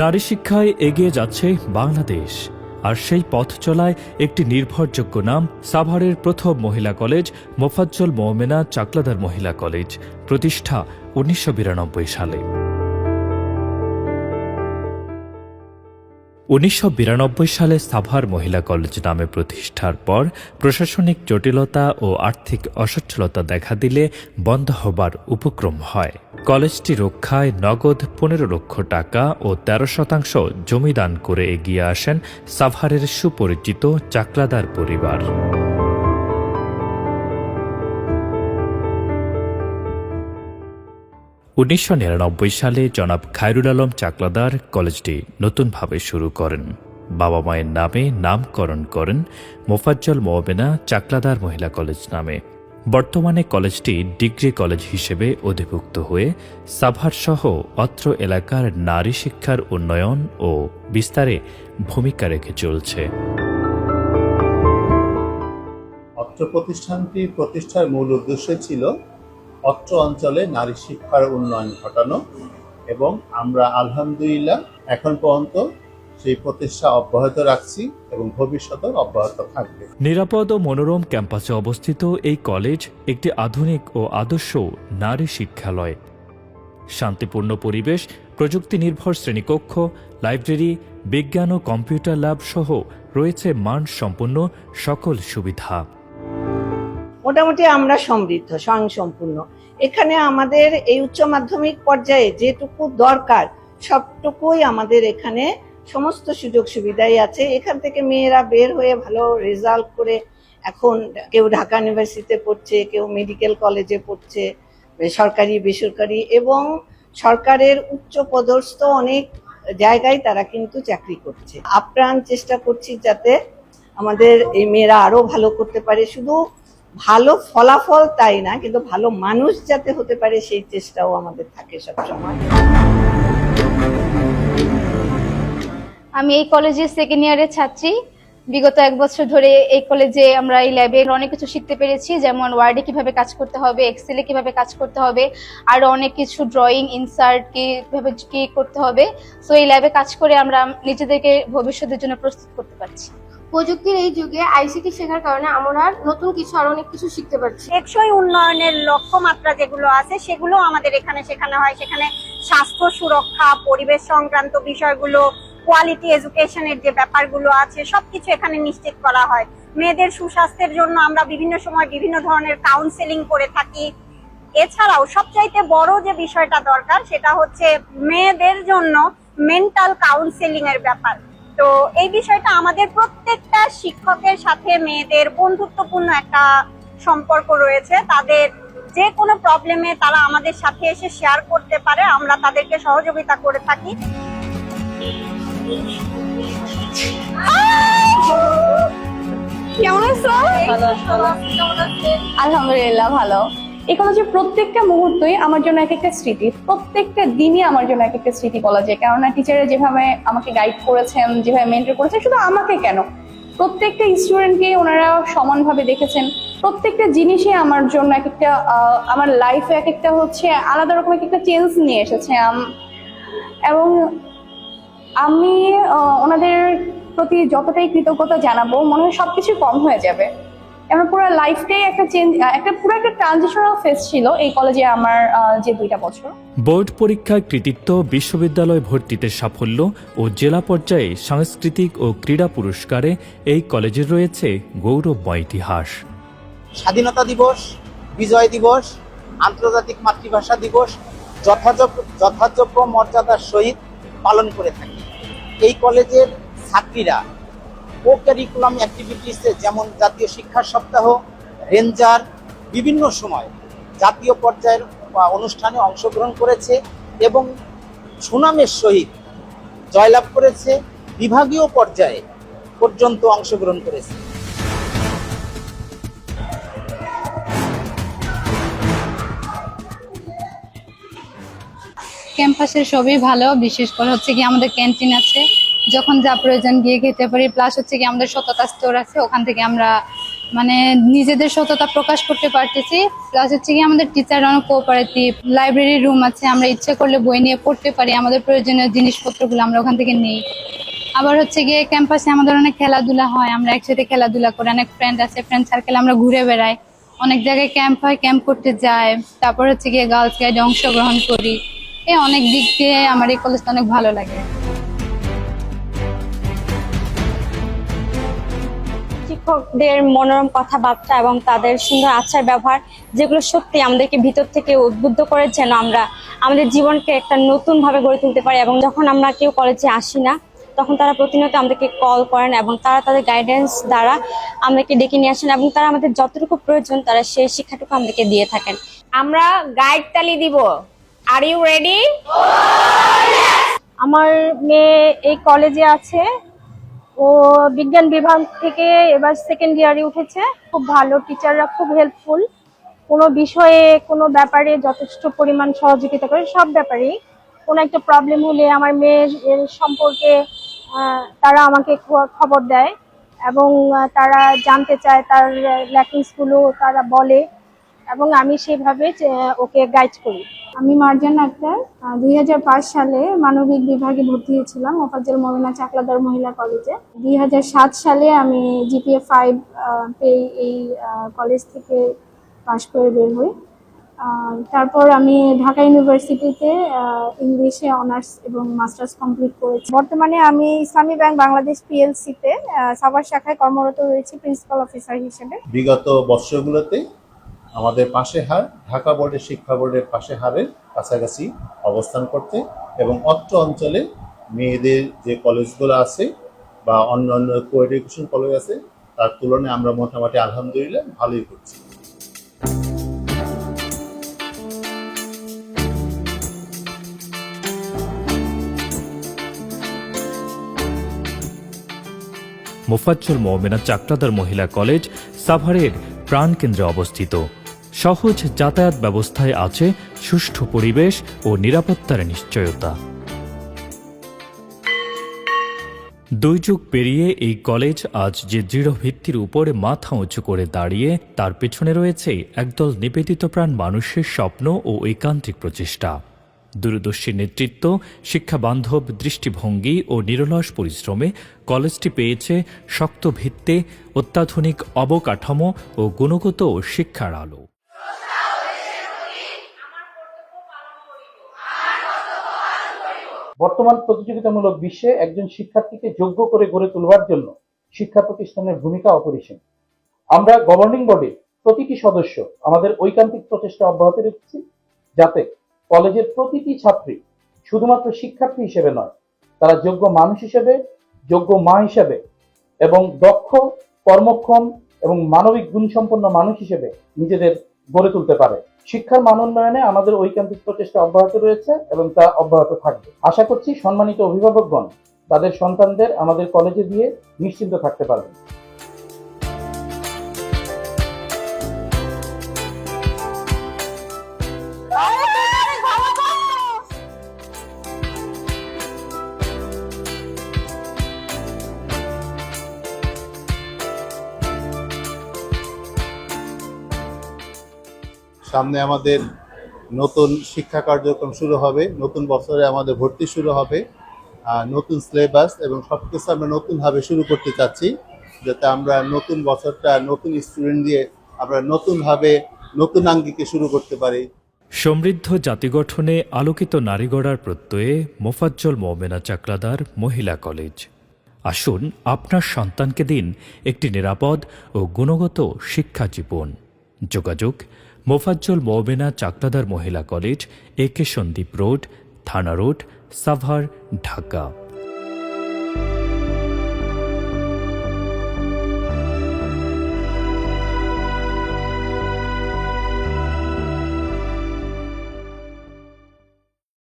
নারী শিক্ষায় এগিয়ে যাচ্ছে বাংলাদেশ, আর সেই পথ চলায় একটি নির্ভরযোগ্য নাম সাভারের প্রথম মহিলা কলেজ, মোফাজ্জল মোমেনা চাকলাদার মহিলা কলেজ, প্রতিষ্ঠা উনিশশো বিরানব্বই সালে। উনিশশো বিরানব্বই সালে সাভার মহিলা কলেজ নামে প্রতিষ্ঠার পর প্রশাসনিক জটিলতা ও আর্থিক অসচ্ছলতা দেখা দিলে বন্ধ হবার উপক্রম হয়। কলেজটি রক্ষায় নগদ পনেরো লক্ষ টাকা ও তেরো শতাংশ জমি দান করে এগিয়ে আসেন সাভারের সুপরিচিত চাকলাদার পরিবার। উনিশশো নিরানব্বই সালে জনাব খায়রুল আলম চাকলাদার কলেজটি নতুনভাবে শুরু করেন। বাবা মায়ের নামে নামকরণ করেন মোফাজ্জল মোবেনা চাকলাদার মহিলা কলেজ নামে। বর্তমানে কলেজটি ডিগ্রি কলেজ হিসেবে অধিভুক্ত হয়ে সাভার সহ অত্র এলাকার নারী শিক্ষার উন্নয়ন ও বিস্তারে ভূমিকা রেখে চলছে। অত্র প্রতিষ্ঠানটি প্রতিষ্ঠার মূল উদ্দেশ্য ছিল অত্র অঞ্চলে নারী শিক্ষার উন্নয়ন ঘটানো এবং আমরা আলহামদুলিল্লাহ এখন পর্যন্ত সেই প্রতিষ্ঠা অব্যাহত রাখছি এবং ভবিষ্যতেও অব্যাহত থাকবে। নিরাপদ ও মনোরম ক্যাম্পাসে অবস্থিত এই কলেজ একটি আধুনিক ও আদর্শ নারী শিক্ষালয়। শান্তিপূর্ণ পরিবেশ প্রযুক্তি নির্ভর শ্রেণীকক্ষ লাইব্রেরি বিজ্ঞান ও কম্পিউটার ল্যাব সহ রয়েছে মানসম্পন্ন সকল সুবিধা। মোটামুটি আমরা সমৃদ্ধ স্বয়ংসম্পূর্ণ। এখানে আমাদের এই উচ্চ মাধ্যমিক পর্যায়ে যেটুকু দরকার সবটুকুই আমাদের এখানে সমস্ত সুযোগ সুবিধাই আছে। এখান থেকে মেয়েরা বের হয়ে ভালো রেজাল্ট করে এখন কেউ ঢাকা ইউনিভার্সিটিতে পড়ছে, কেউ মেডিকেল কলেজে পড়ছে সরকারি, বেসরকারি এবং সরকারের উচ্চ পদস্থ অনেক জায়গায় তারা কিন্তু চাকরি করছে। আপ্রাণ চেষ্টা করছি যাতে আমাদের এই মেয়েরা আরও ভালো করতে পারে। শুধু ভালো ফলাফল তাই না, কিন্তু ভালো মানুষ যাতে হতে পারে সেই চেষ্টাও আমাদের থাকে সবসময়। আমি এই কলেজের সেকেন্ড ইয়ারের ছাত্রী। বিগত এক বছর ধরে এই কলেজে আমরা এই ল্যাবে অনেক কিছু শিখতে পেরেছি যেমন ওয়ার্ডে কীভাবে কাজ করতে হবে এক্সেলে কীভাবে কাজ করতে হবে আরও অনেক কিছু ড্রয়িং ইনসার্ট কীভাবে কি করতে হবে। সো এই ল্যাবে কাজ করে আমরা নিজেদেরকে ভবিষ্যতের জন্য প্রস্তুত করতে পারছি। প্রযুক্তির এই যুগে আইসিটি শেখার কারণে আমরা নতুন কিছু আর অনেক কিছু শিখতে পারছি। টেকসই উন্নয়নের লক্ষ্যমাত্রা যেগুলো আছে সেগুলো আমাদের এখানে শেখানো হয়। সেখানে স্বাস্থ্য সুরক্ষা পরিবেশ সংক্রান্ত বিষয়গুলো কোয়ালিটি এডুকেশনের যে ব্যাপারগুলো আছে, সবকিছু এখানে নিশ্চিত করা হয়। মেয়েদের সুস্বাস্থ্যের জন্য আমরা বিভিন্ন সময় বিভিন্ন ধরনের কাউন্সেলিং করে থাকি। এছাড়াও সবচাইতে বড় যে বিষয়টা দরকার, সেটা হচ্ছে মেয়েদের জন্য মেন্টাল কাউন্সেলিং এর ব্যাপার। তো এই বিষয়টা আমাদের প্রত্যেকটা শিক্ষকের সাথে মেয়েদের বন্ধুত্বপূর্ণ একটা সম্পর্ক রয়েছে। তাদের যে কোনো প্রবলেমে তারা আমাদের সাথে এসে শেয়ার করতে পারে, আমরা তাদেরকে সহযোগিতা করে থাকি। কেমন আছো? আলহামদুলিল্লাহ ভালো। এই কলেজের প্রত্যেকটা মুহূর্তই আমার জন্য এক একটা স্মৃতি। প্রত্যেকটা দিনই আমার জন্য এক একটা স্মৃতি বলা যায়। কেননা টিচাররা যেভাবে আমাকে গাইড করেছেন যেভাবে মেন্টর করেছেন শুধু আমাকে কেন? প্রত্যেকটা স্টুডেন্টকে ওনারা সমানভাবে দেখেছেন। প্রত্যেকটা জিনিসই আমার জন্য এক একটা আমার লাইফে এক একটা হচ্ছে আলাদা রকম এক একটা চেঞ্জ নিয়ে এসেছে। এবং আমি ওনাদের প্রতি যতটাই কৃতজ্ঞতা জানাব মনে হয় সবকিছু কম হয়ে যাবে। আমার পুরো লাইফটাই একটা চেঞ্জ একটা পুরো একটা ট্রানজিশনাল ফেজ ছিল এই কলেজে আমার যে দুইটা বছর। বোর্ড পরীক্ষায় কৃতিত্ব বিশ্ববিদ্যালয় ভর্তিতে সাফল্য ও জেলা পর্যায়ে সাংস্কৃতিক ও ক্রীড়া পুরস্কারে এই কলেজের রয়েছে গৌরবময় ইতিহাস। স্বাধীনতা দিবস বিজয় দিবস আন্তর্জাতিক মাতৃভাষা দিবস যথাযোগ্য যথাযোগ্য মর্যাদার সহিত পালন করে থাকি। এই কলেজের ছাত্রীরা কো ক্যারিকুলাম অ্যাক্টিভিটিসে যেমন জাতীয় শিক্ষা সপ্তাহ, রেঞ্জার, বিভিন্ন সময় জাতীয় পর্যায়ের অনুষ্ঠানে অংশগ্রহণ করেছে এবং সুনামের সহিত জয়লাভ করেছে। বিভাগীয় পর্যায়ে পর্যন্ত অংশগ্রহণ করেছে। ক্যাম্পাসের সবই ভালো, বিশেষ করে হচ্ছে কি আমাদের ক্যান্টিন আছে। যখন যা প্রয়োজন গিয়ে খেতে পারি প্লাস হচ্ছে কি আমাদের সততা স্টোর আছে, ওখান থেকে আমরা মানে নিজেদের সততা প্রকাশ করতে পারতেছি। প্লাস হচ্ছে কি আমাদের টিচার অনেক কোঅপারেটিভ লাইব্রেরি রুম আছে, আমরা ইচ্ছে করলে বই নিয়ে পড়তে পারি, আমাদের প্রয়োজনীয় জিনিসপত্রগুলো আমরা ওখান থেকে নিই। আবার হচ্ছে গিয়ে ক্যাম্পাসে আমাদের অনেক খেলাধুলা হয়, আমরা একসাথে খেলাধুলা করি, অনেক ফ্রেন্ড আছে ফ্রেন্ড সার্কেল আমরা ঘুরে বেড়াই। অনেক জায়গায় ক্যাম্প হয় ক্যাম্প করতে যাই। তারপর হচ্ছে গিয়ে গার্লস গাইডে অংশগ্রহণ করি। এই অনেক দিক দিয়ে আমার এই কলেজটা অনেক ভালো লাগে। শিক্ষকদের মনোরম কথাবার্তা এবং তাদের সুন্দর আচার ব্যবহার যেগুলো সত্যি আমাদেরকে ভিতর থেকে উদ্বুদ্ধ করে যেন আমরা আমাদের জীবনকে একটা নতুন ভাবে গড়ে তুলতে পারি এবং যখন আমরা কেউ কলেজে আসি না তখন তারা প্রতিনিয়ত আমাদেরকে কল করেন এবং তারা তাদের গাইডেন্স দ্বারা আমাদেরকে ডেকে নিয়ে আসেন এবং তারা আমাদের যতটুকু প্রয়োজন তারা সেই শিক্ষাটুকু আমাদেরকে দিয়ে থাকেন। আমরা গাইড তালি দিব। আর ইউ রেডি আমার মেয়ে এই কলেজে আছে। ও বিজ্ঞান বিভাগ থেকে এবার সেকেন্ড ইয়ারে উঠেছে। খুব ভালো টিচাররা খুব হেল্পফুল কোনো বিষয়ে, কোনো ব্যাপারে যথেষ্ট পরিমাণ সহযোগিতা করে, সব ব্যাপারেই। কোনো একটা প্রবলেম হলে আমার মেয়ের সম্পর্কে তারা আমাকে খবর দেয় এবং তারা জানতে চায় তার ল্যাকিংসগুলো তারা বলে। এবং আমি সেভাবে ওকে গাইড করি। আমি মার্জান আক্তার। দুই হাজার পাঁচ সালে মানবিক বিভাগে ভর্তি হয়েছিলাম মোফাজ্জল মমিনা চাকলাদার মহিলা কলেজে। দুই হাজার সাত সালে আমি জিপিএ ফাইভ পেয়ে এই কলেজ থেকে পাশ করে বের হই। তারপর আমি ঢাকা ইউনিভার্সিটিতে ইংলিশে অনার্স এবং মাস্টার্স কমপ্লিট করেছি। বর্তমানে আমি ইসলামী ব্যাংক বাংলাদেশ পিএলসিতে সাভার শাখায় কর্মরত রয়েছি, প্রিন্সিপাল অফিসার হিসেবে। বিগত বৎসরগুলোতে আমাদের পাশে হার, ঢাকা বোর্ডের শিক্ষা বোর্ডের পাশে হারের কাছাকাছি অবস্থান করতে এবং অত্র অঞ্চলে মেয়েদের যে কলেজগুলো আছে বা অন্য অন্য কো এডুকেশন কলেজ আছে, তার তুলনায় আমরা মোটামুটি আলহামদুলিল্লাহ ভালোই করছি। মোফাজ্জল মোমেনা চাকলাদার মহিলা কলেজ সাভারের প্রাণকেন্দ্রে অবস্থিত। সহজ যাতায়াত ব্যবস্থায় আছে সুষ্ঠু পরিবেশ ও নিরাপত্তার নিশ্চয়তা। দুই যুগ পেরিয়ে এই কলেজ আজ যে দৃঢ় ভিত্তির উপর মাথা উঁচু করে দাঁড়িয়ে, তার পেছনে রয়েছে একদল নিবেদিত প্রাণ মানুষের স্বপ্ন ও ঐকান্তিক প্রচেষ্টা। দূরদর্শী নেতৃত্ব, শিক্ষাবান্ধব, দৃষ্টিভঙ্গি ও নিরলস পরিশ্রমে কলেজটি পেয়েছে শক্ত ভিত্তে অত্যাধুনিক অবকাঠামো ও গুণগত শিক্ষার আলো। বর্তমান প্রতিযোগিতামূলক বিশ্বে একজন শিক্ষার্থীকে যোগ্য করে গড়ে তোলবার জন্য শিক্ষা প্রতিষ্ঠানের ভূমিকা অপরিসীম। আমরা গভর্নিং বডির প্রতিটি সদস্য আমাদের ঐকান্তিক প্রচেষ্টা অব্যাহত রেখেছি যাতে কলেজের প্রতিটি ছাত্রী শুধুমাত্র শিক্ষার্থী হিসেবে নয়, তারা যোগ্য মানুষ হিসেবে, যোগ্য মা হিসেবে এবং দক্ষ, কর্মক্ষম এবং মানবিক গুণসম্পন্ন মানুষ হিসেবে নিজেদের গড়ে তুলতে পারে। শিক্ষার মান উন্নয়নে আমাদের ঐকান্তিক প্রচেষ্টা অব্যাহত রয়েছে এবং তা অব্যাহত থাকবে। আশা করছি সম্মানিত অভিভাবকগণ, তাদের সন্তানদের আমাদের কলেজে দিয়ে নিশ্চিন্ত থাকতে পারবেন। সামনে আমাদের নতুন শিক্ষা কার্যক্রম শুরু হবে, নতুন বছরে আমাদের ভর্তি শুরু হবে নতুন সিলেবাস এবং সব কিছু আমরা নতুনভাবে শুরু করতে চাচ্ছি, যাতে আমরা নতুন বছরটা নতুন স্টুডেন্ট দিয়ে আমরা নতুনভাবে নতুন আঙ্গিকে শুরু করতে পারি। সমৃদ্ধ জাতি গঠনে আলোকিত নারী গড়ার প্রত্যয়ে মোফাজ্জল মোমেনা চাকলাদার মহিলা কলেজ। আসুন আপনার সন্তানকে দিন একটি নিরাপদ ও গুণগত শিক্ষা জীবন। যোগাযোগ মোফাজ্জল মৌবেনা চাকদাদার মহিলা কলেজ একে সন্দীপ রোড থানা রোড সাভার ঢাকা।